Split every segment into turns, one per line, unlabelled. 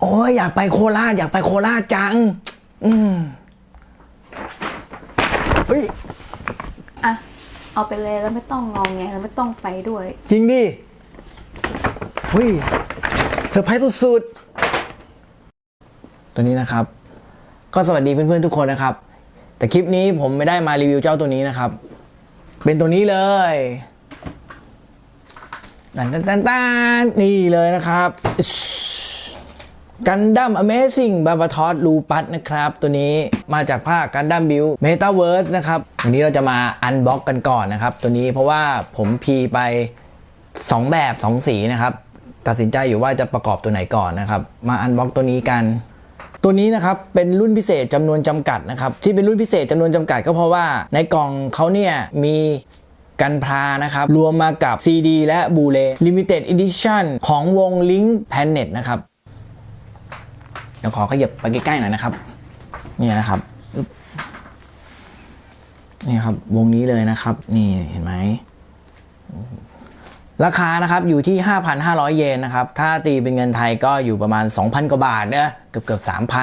โอ้ยอยากไปโคราชอยากไปโคราชจัง อืมเฮ้ย
อะ เอาไปเลยแล้วไม่ต้องงองแงแล้วไม่ต้องไปด้วย
จริงดิเฮ้ยเซอร์ไพรส์สุดๆ ตัวนี้นะครับ ก็สวัสดีเพื่อนๆทุกคนนะครับ แต่คลิปนี้ผมไม่ได้มารีวิวเจ้าตัวนี้นะครับ เป็นตัวนี้เลยตันตันตันตันนี่เลยนะครับ กันดั้ม Amazing b a b a t o s ลูปัสนะครับ ตัวนี้มาจากภาคกันดั้มบิว Metaverse นะครับ วันนี้เราจะมาอันบ็อกกันก่อนนะครับ ตัวนี้เพราะว่าผมพีไป 2 แบบ 2 สีนะครับ ตัดสินใจอยู่ว่าจะประกอบตัวไหนก่อนนะครับ มาอันบ็อกตัวนี้กัน ตัวนี้นะครับ เป็นรุ่นพิเศษจำนวนจำกัดนะครับ ที่เป็นรุ่นพิเศษจำนวนจำกัดก็เพราะว่าในกล่องเขาเนี่ยมีกันพานะครับ รวมมากับ CD และบูเล Limited Edition ของวง Link Planet นะครับ เดี๋ยวขอขยับไปใกล้ๆหน่อยนะครับ นี่นะครับนี่ครับ วงนี้เลยนะครับ นี่เห็นไหมราคานะครับอยู่ที่ 5,500 เยนนะครับ ถ้าตีเป็นเงินไทยก็อยู่ประมาณ 2,000 กว่าบาทเนี่ยเกือบเกือบ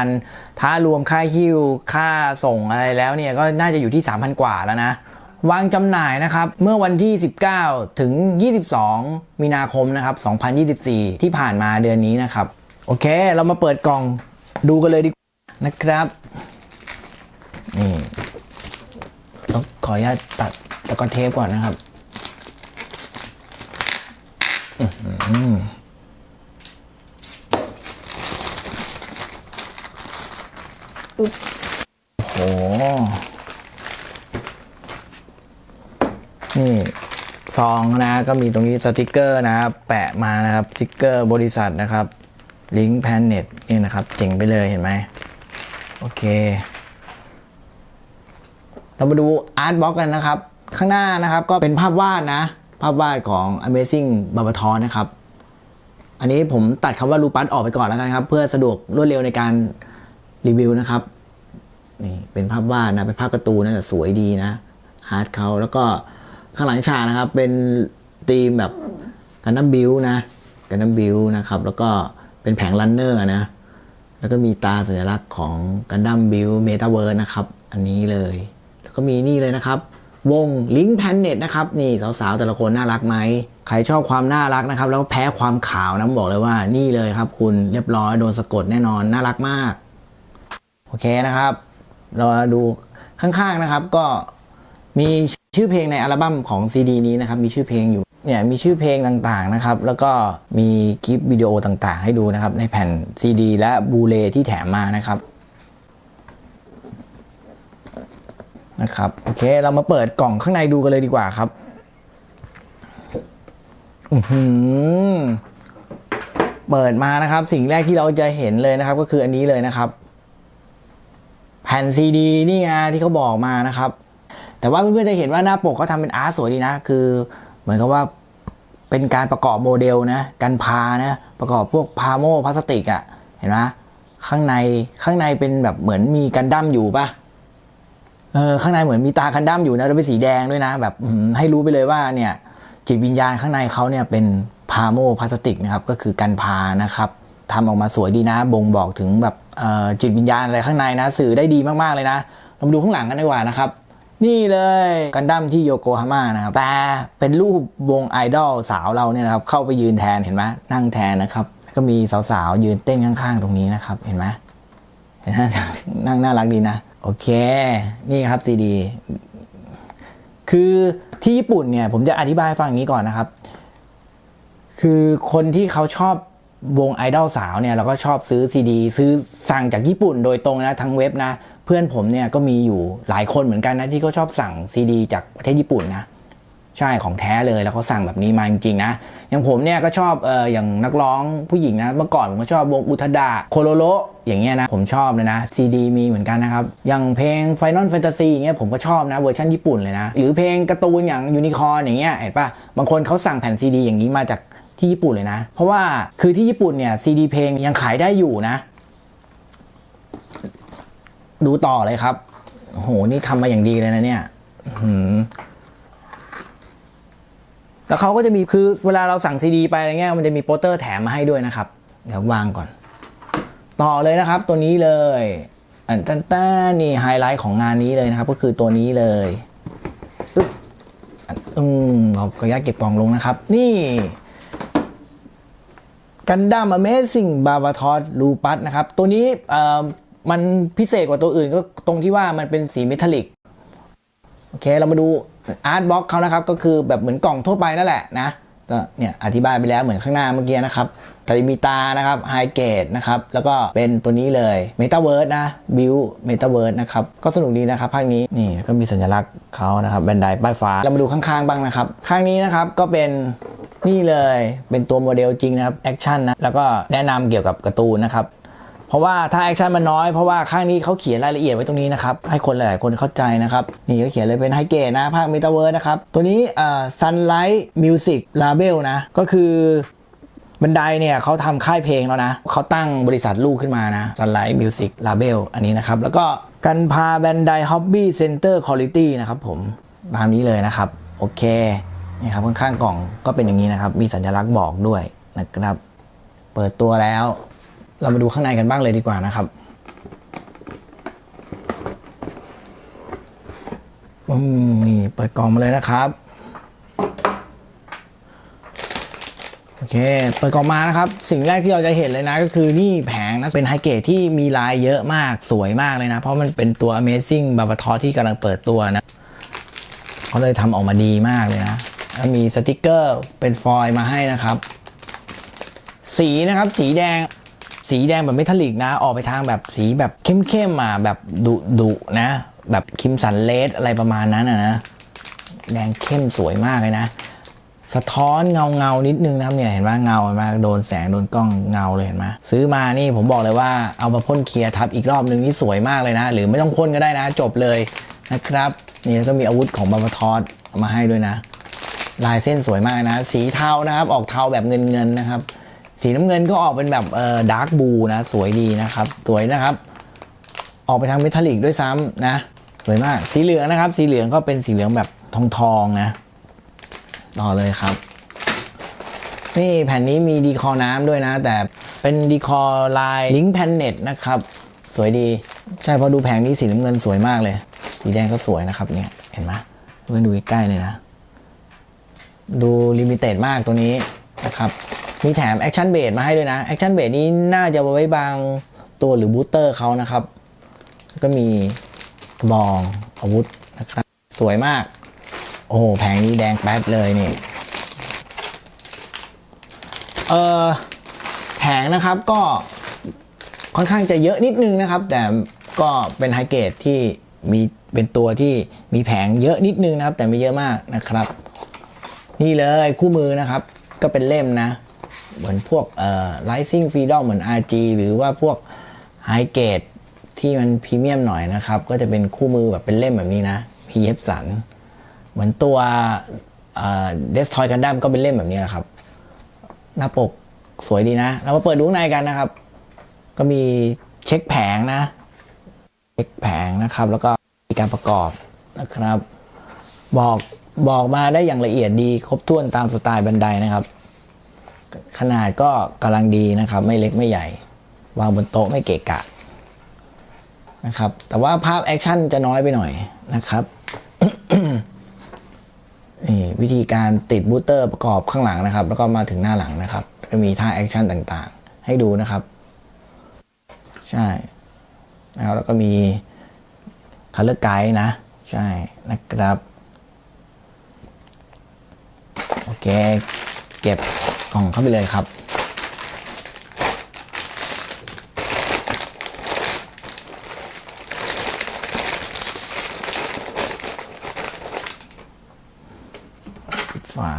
3,000 ถ้ารวมค่าหิ้วค่าส่งอะไรแล้วเนี่ยก็น่าจะอยู่ที่ 3,000 กว่าแล้วนะ วางจำหน่ายนะครับเมื่อวันที่ 19 ถึง 22 มีนาคมนะครับ 2024 ที่ผ่านมาเดือนนี้นะครับ โอเค เรามาเปิดกล่องดูกันเลยดีกว่านะครับนี่ต้องขออนุญาตตัดตะกอนเทปก่อนนะครับโอ้โห นี่ซองนะ ก็มีตรงนี้สติกเกอร์นะครับแปะมานะครับสติกเกอร์บริษัทนะครับ ลิงก์แพนเน็ตนี่นะครับ เจ๋งไปเลยเห็นไหมโอเค เรามาดูอาร์ตบล็อกกันนะครับ ข้างหน้านะครับก็เป็นภาพวาดนะ ภาพวาดของ Amazing b a b a t o นะครับ อันนี้ผมตัดคำว่ารูปัสออกไปก่อนแล้วกันครับ เพื่อสะดวกรวดเร็วในการรีวิวนะครับนี่เป็นภาพวาดนะ เป็นภาพการ์ตูนนะแต่สวยดีนะฮาร์ดเขาแล้วก็ข้างหลังฉากนะครับ เป็นธีมแบบกันดั้มบิวนะกันดั้มบิวนะครับ แล้วก็ เป็นแผงรันเนอร์นะ แล้วก็มีตาสัญลักษณ์ของกันดั้มบิวเมตาเวิร์นะครับ อันนี้เลย แล้วก็มีนี่เลยนะครับ วงลิงแพนเน็ตนะครับ นี่สาวๆ แต่ละคนน่ารักไหม ใครชอบความน่ารักนะครับ แล้วก็แพ้ความขาวนะบอกเลยว่านี่เลยครับ คุณเรียบร้อยโดนสะกดแน่นอนน่ารักมาก โอเคนะครับ เราดูข้างๆนะครับก็มีชื่อเพลงในอัลบั้มของซีดีนี้นะครับ มีชื่อเพลงอยู่ เนี่ยมีชื่อเพลงต่างๆนะครับ แล้วก็มีคลิปวิดีโอต่างๆ ให้ดูนะครับ ในแผ่นซีดีและบูเลที่แถมมานะครับนะครับโอเคเรามาเปิดกล่องข้างในดูกันเลยดีกว่าครับอืเปิดมานะครับ สิ่งแรกที่เราจะเห็นเลยนะครับ ก็คืออันนี้เลยนะครับ แผ่นซีดีนี่ไงที่เขาบอกมานะครับ แต่ว่าเพื่อนๆจะเห็นว่าหน้าปกเขาทำเป็นอาร์ตสวยดีนะ คือ เหมือนกับว่าเป็นการประกอบโมเดลนะกันพานะ ประกอบพวกพาโมพลาสติกอะ่ะ เห็นไหมข้างในข้างในเป็นแบบเหมือนมีกันดั้มอยู่ปะเออข้างในเหมือนมีตากันดั้มอยู่นะแล้วเป็นสีแดงด้วยนะ แบบให้รู้ไปเลยว่าเนี่ย จิตวิญญาณข้างในเขาเนี่ยเป็นพาโมพลาสติกนะครับ ก็คือกันพานะครับทำออกมาสวยดีนะ บ่งบอกถึงแบบจิตวิญญาณอะไรข้างในนะ สื่อได้ดีมากๆเลยนะเรามาดูข้างหลังกันดีกว่านะครับ นี่เลยกันดั้มที่โยโกฮาม่านะครับ แต่เป็นรูปวงไอดอลสาวเราเนี่ยนะครับ เข้าไปยืนแทนเห็นไหมนั่งแทนนะครับก็มีสาวๆ ยืนเต้นข้างๆ ตรงนี้นะครับ เห็นไหมเห็นไหมนั่งน่ารักดีนะ โอเค นี่ครับซีดี คือที่ญี่ปุ่นเนี่ย ผมจะอธิบายฟังอย่างนี้ก่อนนะครับ คือคนที่เขาชอบวงไอดอลสาวเนี่ย เราก็ชอบซื้อซีดี ซื้อสั่งจากญี่ปุ่นโดยตรงนะทางเว็บนะ เพื่อนผมเนี่ยก็มีอยู่หลายคนเหมือนกันนะที่เขาชอบสั่งซีดี จากประเทศญี่ปุ่นนะใช่ของแท้เลยแล้วเขาสั่งแบบนี้มาจริงๆนะอย่างผมเนี่ยก็ชอบเอออย่างนักร้องผู้หญิงนะเมื่อก่อนผมก็ชอบวงอุทดาโคโลโลอย่างเงี้ยนะผมชอบเลยนะซีดีมีเหมือนกันนะครับอย่างเพลง Final Fantasy อย่างเงี้ยผมก็ชอบนะเวอร์ชันญี่ปุ่นเลยนะ หรือเพลงการ์ตูนอย่างยูนิคอร์อย่างเงี้ยเห็นปะบางคนเขาสั่งแผ่นซีดีอย่างนี้มาจากที่ญี่ปุ่นเลยนะ เพราะว่าคือที่ญี่ปุ่นเนี่ยซีดีเพลงยังขายได้อยู่นะ ดูต่อเลยครับโหนี่ทำมาอย่างดีเลยนะเนี่ยแล้วเขาก็จะมีคือเวลาเราสั่งซีดีไปอะไรเงี้ยมันจะมีโปสเตอร์แถมมาให้ด้วยนะครับ เดี๋ยววางก่อน ต่อเลยนะครับ ตัวนี้เลยอันตันต้านี่ไฮไลท์ของงานนี้เลยนะครับ ก็คือตัวนี้เลยอึ๊บอันอืมเราก็ยัดเก็บกล่องลงนะครับ นี่กันดั้ม Amazing b a b a t o s l u p u s นะครับ ตัวนี้เอ่อ มันพิเศษกว่าตัวอื่นก็ตรงที่ว่ามันเป็นสีเมทัลลิกโอเคเรามาดูอาร์ตบล็อกเขานะครับ ก็คือแบบเหมือนกล่องทั่วไปนั่นแหละนะก็เนี่ยอธิบายไปแล้วเหมือนข้างหน้าเมื่อกี้นะครับตริมีตานะครับไฮเกตนะครับ แล้วก็เป็นตัวนี้เลย m e t a เวิร์นะบิวเมตาเวิร์นะครับ ก็สนุกดีนะครับภาคนี้นี่ก็มีสัญลักษณ์เขานะครับแบนไดป้ายฟ้า เรามาดูข้างๆบ้างนะครับ ข้างนี้นะครับก็เป็นนี่เลยเป็นตัวโมเดลจริงนะครับแอคชั่นนะแล้วก็แนะนำเกี่ยวกับการ์ตูนนะครับ เพราะว่าถ้าแอคชั่นมันน้อยเพราะว่าข้างนี้เขาเขียนรายละเอียดไว้ตรงนี้นะครับให้คนหลายๆคนเข้าใจนะครับนี่เขาเขียนเลยเป็นไฮเกตนะภาค m e t a เวิร์นะครับตัวนี้เอ่อ Sunlight Music Label นะก็คือบันไดเนี่ยเขาทำค่ายเพลงแล้วนะเขาตั้งบริษัทลูกขึ้นมานะ Sunlight Music Label อันนี้นะครับ แล้วก็กันพาบันได Hobby Center Quality นะครับผมตามนี้เลยนะครับ โอเคนี่ครับข้างๆกล่องก็เป็นอย่างนี้นะครับ มีสัญลักษณ์บอกด้วยนะครับ เปิดตัวแล้ว เรามาดูข้างในกันบ้างเลยดีกว่านะครับอืมนี่เปิดกล่องมาเลยนะครับโอเค เปิดกล่องมานะครับ สิ่งแรกที่เราจะเห็นเลยนะ ก็คือนี่แผงนะ เป็นไฮเกตที่มีลายเยอะมากสวยมากเลยนะ เพราะมันเป็นตัว Amazing b a b a t o s ที่กำลังเปิดตัวนะเขาเลยทำออกมาดีมากเลยนะแล้วมีสติกเกอร์เป็นฟอยล์มาให้นะครับ สีนะครับ สีแดง สีแดงแบบเมทัลลิกนะ ออกไปทางแบบสีแบบเข้มๆมาแบบดุดุๆนะ แบบคิมสันเลสอะไรประมาณนั้นอะนะ แดงเข้มสวยมากเลยนะ สะท้อนเงาเงานิดนึงนะครับเนี่ยเห็นไหมเงาเห็นไหมโดนแสงโดนกล้องเงาเลยเห็นไหมซื้อมานี่ผมบอกเลยว่าเอามาพ่นเคลียร์ทับอีกรอบนึงนี่สวยมากเลยนะ หรือไม่ต้องพ่นก็ได้นะ จบเลยนะครับ นี่แล้วก็มีอาวุธของบาบาทอสเอามาให้ด้วยนะ ลายเส้นสวยมากนะ สีเทานะครับ ออกเทาแบบเงินเงินนะครับ สีน้ำเงินก็ออกเป็นแบบเอ่อดาร์กบูนะ สวยดีนะครับ สวยนะครับ ออกไปทางเมทัลลิกด้วยซ้ำนะ สวยมาก สีเหลืองนะครับ สีเหลืองก็เป็นสีเหลืองแบบทองทองนะ ต่อเลยครับ นี่แผ่นนี้มีดีคอน้ำด้วยนะ แต่เป็นดีคอลายลิงก์แพนเน็ตนะครับ สวยดี ใช่พอดูแผงนี้สีน้ำเงินสวยมากเลย สีแดงก็สวยนะครับเนี่ย เห็นไหมเพื่อนดูใกล้ๆเลยนะ ดูลิมิเต็ดมากตัวนี้นะครับ มีแถมแอคชั่นเบ e มาให้ด้วยนะแอคชั่นเบ e นี้น่าจะไว้บางตัวหรือบูสเตอร์เขานะครับ ก็มีกระบองอาวุธนะครับ สวยมาก โอ้แผงนี้แดงแป๊บเลยนี่เออแผงนะครับก็ค่อนข้างจะเยอะนิดนึงนะครับ แต่ก็เป็นไฮเกรดที่มีเป็นตัวที่มีแผงเยอะนิดนึงนะครับ แต่ไม่เยอะมากนะครับ นี่เลยคู่มือนะครับ ก็เป็นเล่มนะ เหมือนพวกเอ่อ Rising Freedom เหมือน RG หรือว่าพวกไฮเกรดที่มันพรีเมียมหน่อยนะครับ ก็จะเป็นคู่มือแบบเป็นเล่มแบบนี้นะ พีเอฟสัน เหมือนตัวเดสทอยกันดั้มก็เป็นเล่มแบบนี้แหละครับ หน้าปกสวยดีนะ เรามาเปิดดูข้างในกันนะครับ ก็มีเช็คแผงนะ เช็คแผงนะครับ แล้วก็มีการประกอบนะครับ บอกบอกมาได้อย่างละเอียดดี ครบถ้วนตามสไตล์บันไดนะครับ ขนาดก็กำลังดีนะครับ ไม่เล็กไม่ใหญ่ วางบนโต๊ะไม่เกะกะนะครับ แต่ว่าภาพแอคชั่นจะน้อยไปหน่อยนะครับนี่วิธีการติดบูสเตอร์ประกอบข้างหลังนะครับ แล้วก็มาถึงหน้าหลังนะครับ ก็มีท่าแอคชั่นต่างๆ ให้ดูนะครับ ใช่นะครับแล้วก็มีคัลเลอร์ไกด์นะ ใช่นะครับ โอเค เก็บ กล่องเข้าไปเลยครับฝา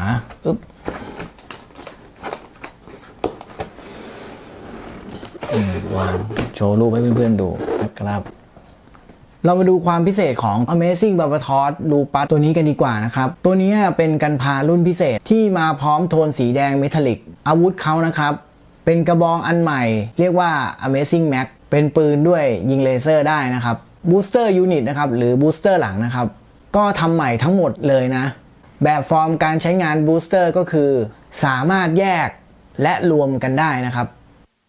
อึ๊บวางโชว์รูปให้เพื่อนๆดูนะครับ เรามาดูความพิเศษของ Amazing b a b a t o s ดูปัสตัวนี้กันดีกว่านะครับ ตัวนี้เป็นกันพารุ่นพิเศษที่มาพร้อมโทนสีแดงเมทัลลิก อาวุธเขานะครับ เป็นกระบองอันใหม่ เรียกว่า Amazing Max เป็นปืนด้วยยิงเลเซอร์ได้นะครับ Booster Unit นะครับ หรือ Booster หลังนะครับ ก็ทำใหม่ทั้งหมดเลยนะ แบบฟอร์มการใช้งาน Booster ก็คือ สามารถแยกและรวมกันได้นะครับ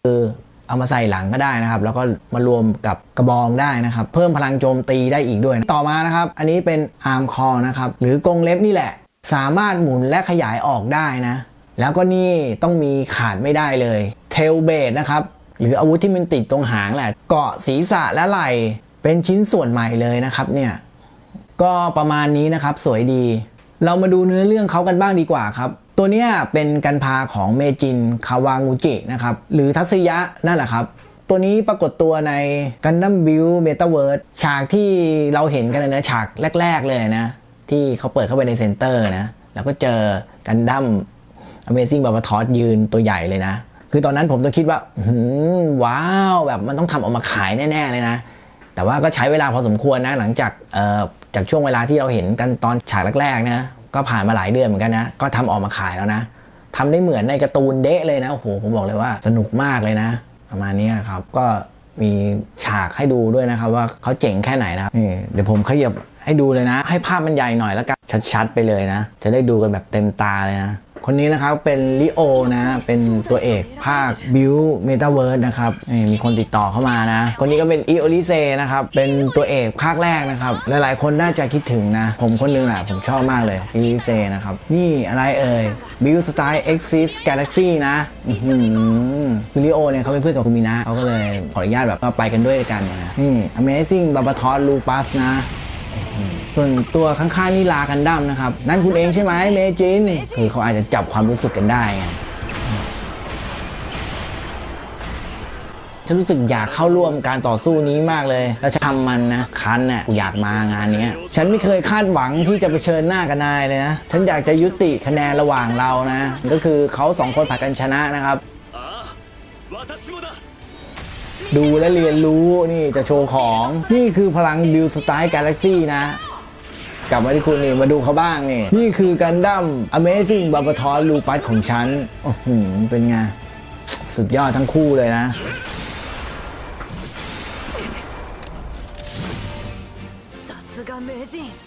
คือ เอามาใส่หลังก็ได้นะครับ แล้วก็มารวมกับกระบองได้นะครับ เพิ่มพลังโจมตีได้อีกด้วย ต่อมานะครับ อันนี้เป็นอาร์มคอนะครับ หรือกรงเล็บนี่แหละ สามารถหมุนและขยายออกได้นะ แล้วก็นี่ต้องมีขาดไม่ได้เลย เทลเบดนะครับ หรืออาวุธที่มันติดตรงหางแหละ เกาะศีรษะและไหล่เป็นชิ้นส่วนใหม่เลยนะครับเนี่ย ก็ประมาณนี้นะครับ สวยดี เรามาดูเนื้อเรื่องเขากันบ้างดีกว่าครับ ตัวเนี้ยเป็นกันพาของเมจินคาวางูจินะครับหรือทัศยะนั่นแหละครับ ตัวนี้ปรากฏตัวใน Gundam Build Metaverse ฉากที่เราเห็นกันนะฉากแรก ๆ เลยนะ ที่เขาเปิดเข้าไปในเซ็นเตอร์นะ แล้วก็เจอกันดั้ม Amazing b a b a t o s ยืนตัวใหญ่เลยนะ คือตอนนั้นผมต้องคิดว่าหือว้าวแบบมันต้องทำออกมาขายแน่ ๆ เลยนะ แต่ว่าก็ใช้เวลาพอสมควรนะหลังจากเอ่อจากช่วงเวลาที่เราเห็นกันตอนฉากแรกๆนะ ก็ผ่านมาหลายเดือนเหมือนกันนะ ก็ทำออกมาขายแล้วนะทำได้เหมือนในการ์ตูนเดะเลยนะโอ้โหผมบอกเลยว่าสนุกมากเลยนะ ประมาณนี้ครับก็มีฉากให้ดูด้วยนะครับว่าเขาเจ๋งแค่ไหนนะครับนี่เดี๋ยวผมขยับ ให้ดูเลยนะ ให้ภาพมันใหญ่หน่อยแล้วกันชัดๆ ไปเลยนะ จะได้ดูกันแบบเต็มตาเลยนะคนนี้นะครับเป็นลิโอนะเป็นตัวเอกภาคบิวเมตาเวิร์ดนะครับนี่มีคนติดต่อเข้ามานะ คนนี้ก็เป็นอีโอลิเซนะครับเป็นตัวเอกภาคแรกนะครับ หลายๆ คนน่าจะคิดถึงนะ ผมคนหนึงแหละผมชอบมากเลยอีโอลิเซนะครับ นี่อะไรเอ่ยบิวสไตล์เอ็กซิสกาแล็กซี่นะคือลิโอเนี่ยเขาเป็นเพื่อนกับคุณมีนะเขาก็เลยขออนุญาตแบบว่าไปกันด้วยกันนะนี่ Amazing b a b a t o s Lupus นะ ส่วนตัวข้างๆนี่ลากันดั้มนะครับ นั่นคุณเองใช่ไหมเมจินคือเขาอาจจะจับความรู้สึกกันได้ไงฉันรู้สึกอยากเข้าร่วมการต่อสู้นี้มากเลย แล้วจะทำมันนะคันน่ะอยากมางานนี้ฉันไม่เคยคาดหวังที่จะไปเชิญหน้ากับนายเลยนะ ฉันอยากจะยุติคะแนนระหว่างเรานะ ก็คือเขาสองคนผ่านกันชนะนะครับ ดูและเรียนรู้นี่จะโชว์ของ นี่คือพลังบิวสไตล์กาแล็กซี่นะ กลับมาที่คุณนี่มาดูเขาบ้างนี่ นี่คือกันดั้ม Amazing b a b a t o s l u p u s ของฉันอื้โหเป็นไง สุดยอดทั้งคู่เลยนะ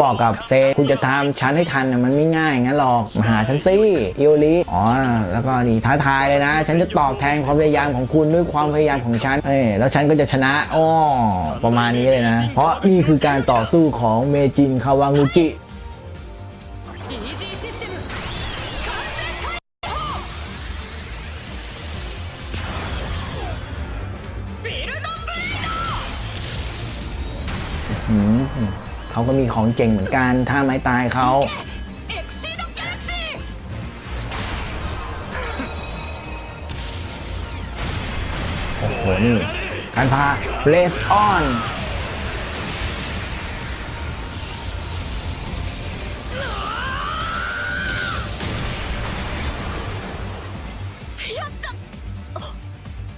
บอกกับเซคุณจะทำฉันให้ทันน่ะมันไม่ง่ายงั้นหรอกมาหาฉันสิอิโอลิอ๋อแล้วก็นี่ท้าทายเลยนะ ฉันจะตอบแทนความพยายามของคุณด้วยความพยายามของฉันเอ้ยแล้วฉันก็จะชนะอ้อประมาณนี้เลยนะ เพราะนี่คือการต่อสู้ของเมจินคาวางูจิ
イージ
เขาก็มีของเจ๋งเหมือนกันท่าไม้ตายเขาโอ้โหนี่การพา place on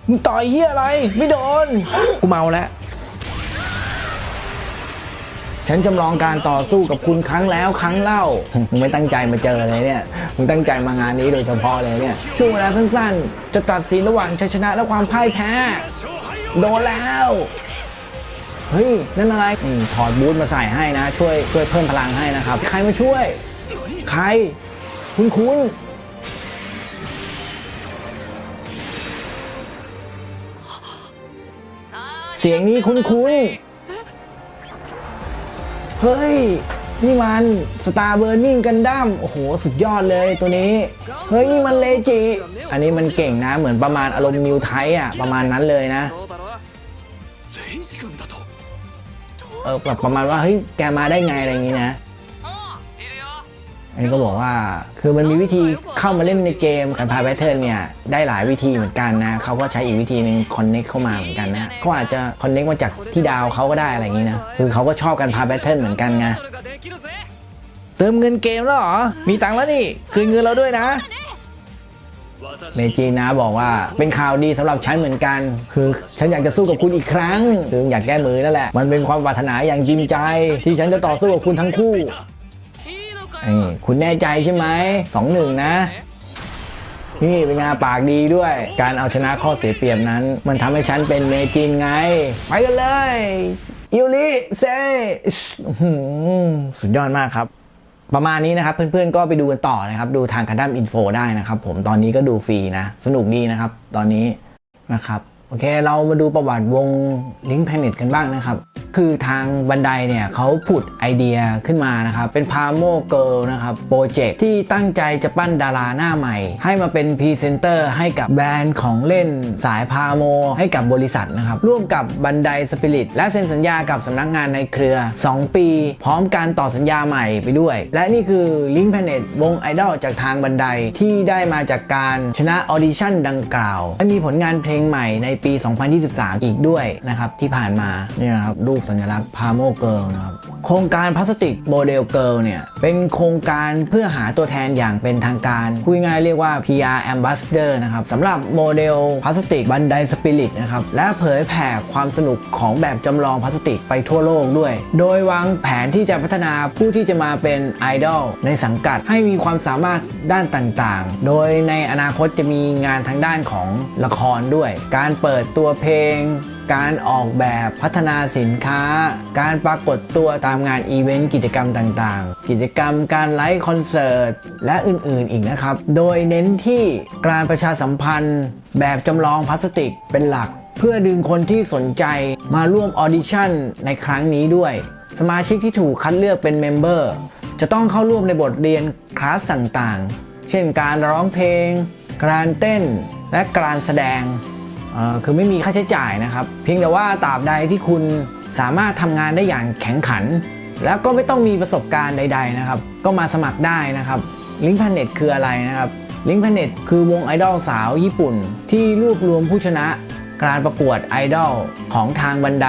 มึงต่อยเฮียอะไร ไม่โดน กูเมาแล้ว ฉันจำลองการต่อสู้กับคุณครั้งแล้วครั้งเล่า มึงไม่ตั้งใจมาเจอเลยเนี่ย มึงตั้งใจมางานนี้โดยเฉพาะเลยเนี่ย ช่วงเวลาสั้นๆ จะตัดสินระหว่างชัยชนะและความพ่ายแพ้ โดนแล้ว เฮ้ย นั่นอะไรอถอดบูทมาใส่ให้นะ ช่วยช่วยเพิ่มพลังให้นะครับ ใครมาช่วย ใคร คุณคุณเสียงนี้คุณคุณ เฮ้ย นี่มันสตาร์เบอร์นิ่งกันดั้มโอ้โห สุดยอดเลยตัวนี้ เฮ้ย นี่มันเลจิ อันนี้มันเก่งนะ เหมือนประมาณอารมณ์มิวไทอะ ประมาณนั้นเลยนะ เออแบบประมาณว่า เฮ้ย แกมาได้ไงอะไรอย่างงี้นะ อันนี้ก็บอกว่าคือมันมีวิธีเข้ามาเล่นในเกมการพาแพทเทิร์นเนี่ยได้หลายวิธีเหมือนกันนะเขาก็ใช้อีกวิธีหนึ่งคอนเน็กเข้ามาเหมือนกันนะเขาอาจจะคอนเน็กมาจากที่ดาวเขาก็ได้อะไรอย่างนี้นะคือเขาก็ชอบการพาแพทเทิร์นเหมือนกันไงเติมเงินเกมแล้วหรอมีตังค์แล้วนี่คืนเงินเราด้วยนะเมจีนะบอกว่าเป็นข่าวดีสำหรับฉันเหมือนกัน คือฉันอยากจะสู้กับคุณอีกครั้งคืออยากแก้มือนั่นแหละ มันเป็นความปรารถนาอย่างจริงใจ ที่ฉันจะต่อสู้กับคุณทั้งคู่ นี่คุณแน่ใจใช่ไหมสองหนึ่งนะ นี่เป็นงานปากดีด้วย การเอาชนะข้อเสียเปรียบนั้น มันทำให้ฉันเป็นเมจินไง ไปกันเลยอิวริเซสุดยอดมากครับประมาณนี้นะครับเพื่อนๆก็ไปดูกันต่อนะครับ ดูทางคันดัมอินโฟได้นะครับ ผมตอนนี้ก็ดูฟรีนะ สนุกดีนะครับ ตอนนี้นะครับ โอเคเรามาดูประวัติวง Link Planet กันบ้างนะครับ คือทางบันไดเนี่ยเขาผุดไอเดียขึ้นมานะครับ เป็นพาโมเกิลนะครับโปรเจกต์ที่ตั้งใจจะปั้นดาราหน้าใหม่ ให้มาเป็นพรีเซนเตอร์ให้กับแบรนด์ของเล่นสายพาโม ให้กับบริษัทนะครับ ร่วมกับบันไดสปิริตและเซ็นสัญญากับสำนักงานในเครือ 2 ปี พร้อมการต่อสัญญาใหม่ไปด้วย และนี่คือ Link Planet วงไอดอลจากทางบันไดที่ได้มาจากการชนะออดิชั่นดังกล่าวและมีผลงานเพลงใหม่ในปี 2023 อีกด้วยนะครับที่ผ่านมาเนี่ยนะครับรูสัญลักษณ์พาโมเกิลนะครับโครงการพลาสติกโมเดลเกิลเนี่ย เป็นโครงการเพื่อหาตัวแทนอย่างเป็นทางการ คุยง่ายเรียกว่า PR Ambassador นะครับสำหรับโมเดลพลาสติกบันไดสปิริตนะครับและเผยแผ่ความสนุกของแบบจำลองพลาสติกไปทั่วโลกด้วย โดยวางแผนที่จะพัฒนาผู้ที่จะมาเป็นไอดอลในสังกัดให้มีความสามารถด้านต่างๆ โดยในอนาคตจะมีงานทางด้านของละครด้วย การเปิดตัวเพลง การออกแบบพัฒนาสินค้า การปรากฏตัวตามงานอีเวนต์กิจกรรมต่างๆ กิจกรรมการไลฟ์คอนเสิร์ต และอื่นๆอีกนะครับ โดยเน้นที่การประชาสัมพันธ์ แบบจำลองพลาสติกเป็นหลัก เพื่อดึงคนที่สนใจมาร่วมออดิชั่นในครั้งนี้ด้วย สมาชิกที่ถูกคัดเลือกเป็นเมมเบอร์จะต้องเข้าร่วมในบทเรียนคลาสต่างๆ เช่นการร้องเพลง การเต้น และการแสดง คือไม่มีค่าใช้จ่ายนะครับ เพียงแต่ว่าตราบใดที่คุณสามารถทำงานได้อย่างแข็งขัน แล้วก็ไม่ต้องมีประสบการณ์ใด ๆนะครับ ก็มาสมัครได้นะครับ Link Planet คืออะไรนะครับ Link Planet คือวงไอดอลสาวญี่ปุ่น ที่รวบรวมผู้ชนะการประกวดไอดอลของทางบันได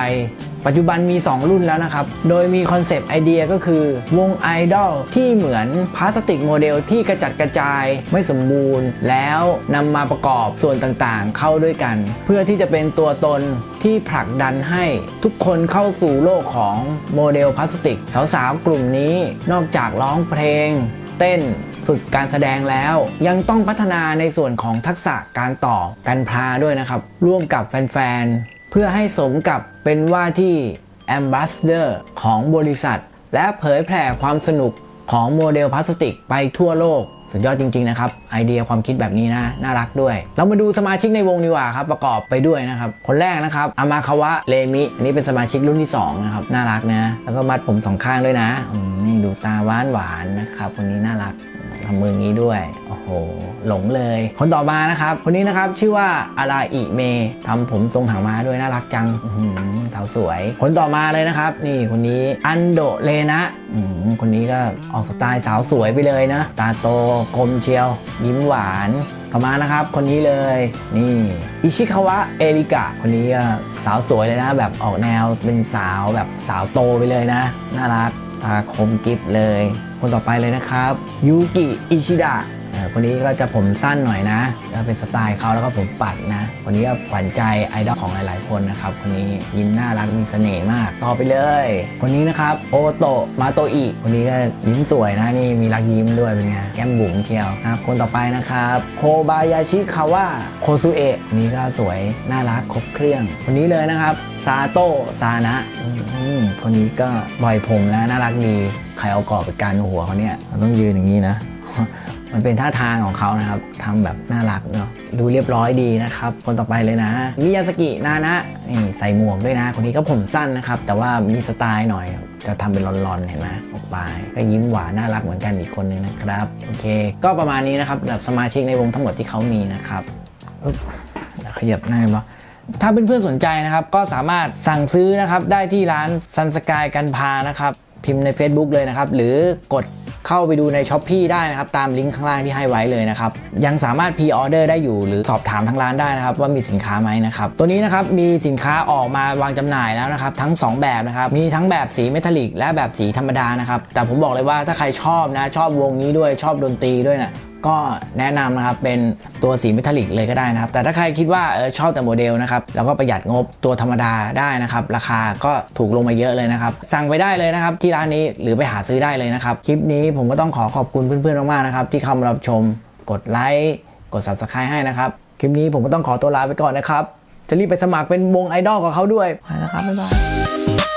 ปัจจุบันมี 2 รุ่นแล้วนะครับ โดยมีคอนเซปต์ไอเดียก็คือ วงไอดอลที่เหมือนพลาสติกโมเดลที่กระจัดกระจายไม่สมบูรณ์ แล้วนำมาประกอบส่วนต่างๆ เข้าด้วยกัน เพื่อที่จะเป็นตัวตนที่ผลักดันให้ทุกคนเข้าสู่โลกของโมเดลพลาสติก สาวๆ กลุ่มนี้นอกจากร้องเพลง เต้นฝึกการแสดงแล้วยังต้องพัฒนาในส่วนของทักษะการต่อการพาด้วยนะครับ ร่วมกับแฟนๆ เพื่อให้สมกับ เป็นว่าที่ Ambassador ของบริษัท และเผยแผ่ความสนุกของโมเดลพลาสติกไปทั่วโลก สุดยอดจริง ๆ นะครับ ไอเดียความคิดแบบนี้นะ น่ารักด้วย เรามาดูสมาชิกในวงดีกว่าครับ ประกอบไปด้วยนะครับ คนแรกนะครับอามาคาวะเลมิ อันนี้เป็นสมาชิกรุ่นที่ 2 นะครับ น่ารักนะ แล้วก็มัดผมสองข้างด้วยนะนี่ดูตาหวานหวานนะครับคนนี้น่ารัก ทำมืออย่างนี้ด้วย โอ้โห หลงเลย คนต่อมานะครับ คนนี้นะครับชื่อว่าอาราอิเมทำผมทรงหางม้าด้วยน่ารักจังสาวสวย คนต่อมาเลยนะครับ นี่คนนี้อันโดเลนะคนนี้ก็ออกสไตล์สาวสวยไปเลยนะ ตาโตกลมเชียว ยิ้มหวานต่อมานะครับ คนนี้เลยนี่อิชิคาวะเอริกะ คนนี้ก็สาวสวยเลยนะ แบบออกแนวเป็นสาวแบบสาวโตไปเลยนะ น่ารัก ตาคมกิฟเลย คนต่อไปเลยนะครับ ยูกิ อิชิดะ คนนี้ก็จะผมสั้นหน่อยนะก็เป็นสไตล์เขาแล้วก็ผมปัดนะคนนี้ก็ขวัญใจไอดอลของหลาย ๆ คนนะครับคนนี้ยิ้มน่ารักมีเสน่ห์มากต่อไปเลย คนนี้นะครับโอโตะมาโตอิคนนี้ก็ยิ้มสวยนะนี่มีรักยิ้มด้วยเป็นไงแก้มบุ๋มเชียวนะครับคนต่อไปนะครับโคบายาชิคาวะโคซุเอะคนนี้ก็สวยน่ารักครบเครื่อง คนนี้เลยนะครับซาโตะซานะคนนี้ก็บ่อยผมนะน่ารักดีใครเอากรอบไปกันหัวเขาเนี่ยต้องยืนอย่างนี้นะ มันเป็นท่าทางของเขานะครับทำแบบน่ารักเนาะดูเรียบร้อยดีนะครับ คนต่อไปเลยนะมิยาสกินานะนี่ใส่หมวกด้วยนะ คนนี้ก็ผมสั้นนะครับ แต่ว่ามีสไตล์หน่อย จะทำเป็นลอนๆเห็นไหมออกไป ก็ยิ้มหวานน่ารักเหมือนกันอีกคนนึงนะครับ โอเค ก็ประมาณนี้นะครับสมาชิกในวงทั้งหมดที่เขามีนะครับอึ๊บเดี๋ยวขยับหน้าปะถ้าเพื่อนๆสนใจนะครับก็สามารถสั่งซื้อนะครับได้ที่ร้านซันสกายกันพานะครับ พิมพ์ใน Facebook เลยนะครับ หรือกด เข้าไปดูในช้อป e e ได้นะครับ ตามลิงก์ข้างล่างที่ให้ไว้เลยนะครับ ยังสามารถพีออเดอร์ได้อยู่หรือสอบถามทางร้านได้นะครับ ว่ามีสินค้าไหมนะครับ ตัวนี้นะครับมีสินค้าออกมาวางจำหน่ายแล้วนะครับ ทั้ง 2 แบบนะครับ มีทั้งแบบสีเมทัลลิกและแบบสีธรรมดานะครับแต่ผมบอกเลยว่าถ้าใครชอบนะชอบวงนี้ด้วยชอบดนตรีด้วยนะ ก็แนะนำนะครับเป็นตัวสีเมทัลลิกเลยก็ได้นะครับ แต่ถ้าใครคิดว่าออชอบแต่โมเดลนะครับแล้วก็ประหยัดงบตัวธรรมดาได้นะครับ ราคาก็ถูกลงมาเยอะเลยนะครับ สั่งไปได้เลยนะครับ ที่ร้านนี้หรือไปหาซื้อได้เลยนะครับ คลิปนี้ผมก็ต้องขอขอบคุณเพื่อนๆมากๆนะครับที่เข้ามารับชมกดไลค์กด subscribe ให้นะครับ คลิปนี้ผมก็ต้องขอตัวลาไปก่อนนะครับ จะรีบไปสมัครเป็นวงไอดอลกับเขาด้วยไปแล้วครับบ๊ายบาย